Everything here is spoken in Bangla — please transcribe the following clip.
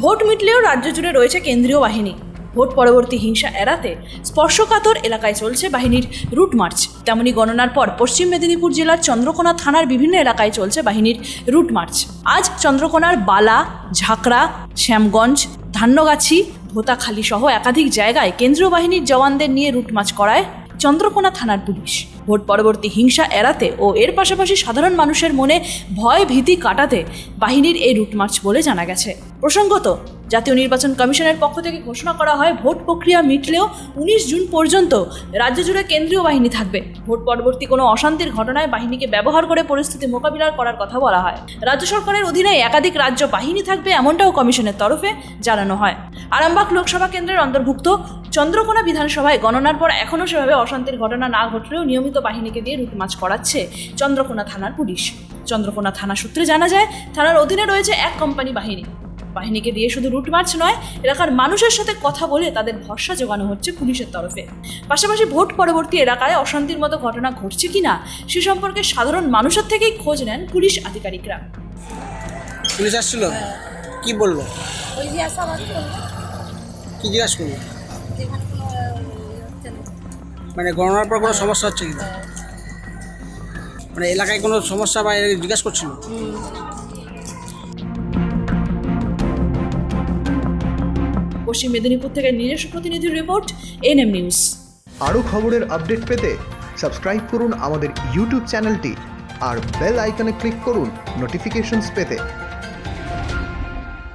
ভোট মিটলেও রাজ্য জুড়ে রয়েছে কেন্দ্রীয় বাহিনী। ভোট পরবর্তী হিংসা এড়াতে স্পর্শকাতর এলাকায় চলছে বাহিনীর রুট মার্চ। তেমনি গণনার পর পশ্চিম মেদিনীপুর জেলার চন্দ্রকোনা থানার বিভিন্ন এলাকায় চলছে বাহিনীর রুট মার্চ। আজ চন্দ্রকোনার বালা, ঝাঁকড়া, শ্যামগঞ্জ ধান্যগাছি ভোতাখালী সহ একাধিক জায়গায় কেন্দ্রীয় বাহিনীর জওয়ানদের নিয়ে রুট মার্চ করায় চন্দ্রকোনা থানার পুলিশ। ভোট পরবর্তী হিংসা এড়াতে ও এর পাশাপাশি সাধারণ মানুষের মনে ভয় ভীতি কাটাতে বাহিনীর এই রুট মার্চ বলে জানা গেছে। প্রসঙ্গত, জাতীয় নির্বাচন কমিশনের পক্ষ থেকে ঘোষণা করা হয়, ভোট প্রক্রিয়া মিটলেও উনিশ জুন পর্যন্ত রাজ্য জুড়ে কেন্দ্রীয় বাহিনী থাকবে। ভোট পরবর্তী কোনো অশান্তির ঘটনায় বাহিনীকে ব্যবহার করে পরিস্থিতি মোকাবিলার করার কথা বলা হয়। রাজ্য সরকারের অধীনে একাধিক রাজ্য বাহিনী থাকবে এমনটাও কমিশনের তরফে জানানো হয়। আরামবাগ লোকসভা কেন্দ্রের অন্তর্ভুক্ত চন্দ্রকোনা বিধানসভায় গণনার পর এখনও সেভাবে অশান্তির ঘটনা না ঘটলেও নিয়মিত বাহিনীকে দিয়ে রুটমাচ করাচ্ছে চন্দ্রকোনা থানার পুলিশ। চন্দ্রকোনা থানা সূত্রে জানা যায় থানার অধীনে রয়েছে এক কোম্পানি বাহিনী। বাহিনীকে দিয়ে শুধু রুট মার্চ নয় এলাকার মানুষের সাথে কথা বলে তাদের ভরসা জোগানো হচ্ছে পুলিশের তরফে। পাশাপাশি ভোট পরবর্তী এলাকায় অশান্তির মতো ঘটনা ঘটছে কিনা সে সম্পর্কে সাধারণ মানুষের থেকেই খোঁজ নেন পুলিশ আধিকারিকরা। পুলিশ আসছিল? কি বলল? ওই যে আশাবাদ কি জিজ্ঞাসা করল মানে গণনার পর কোনো সমস্যা হচ্ছে কিনা? মানে এলাকায় কোনো সমস্যা বা এর জিজ্ঞাসা করছিল? পশ্চিম মেদিনীপুর থেকে নিজস্ব প্রতিনিধির রিপোর্ট এনএম নিউজ। আরও খবরের আপডেট পেতে সাবস্ক্রাইব করুন আমাদের ইউটিউব চ্যানেলটি আর বেল আইকনে ক্লিক করুন নোটিফিকেশনস পেতে।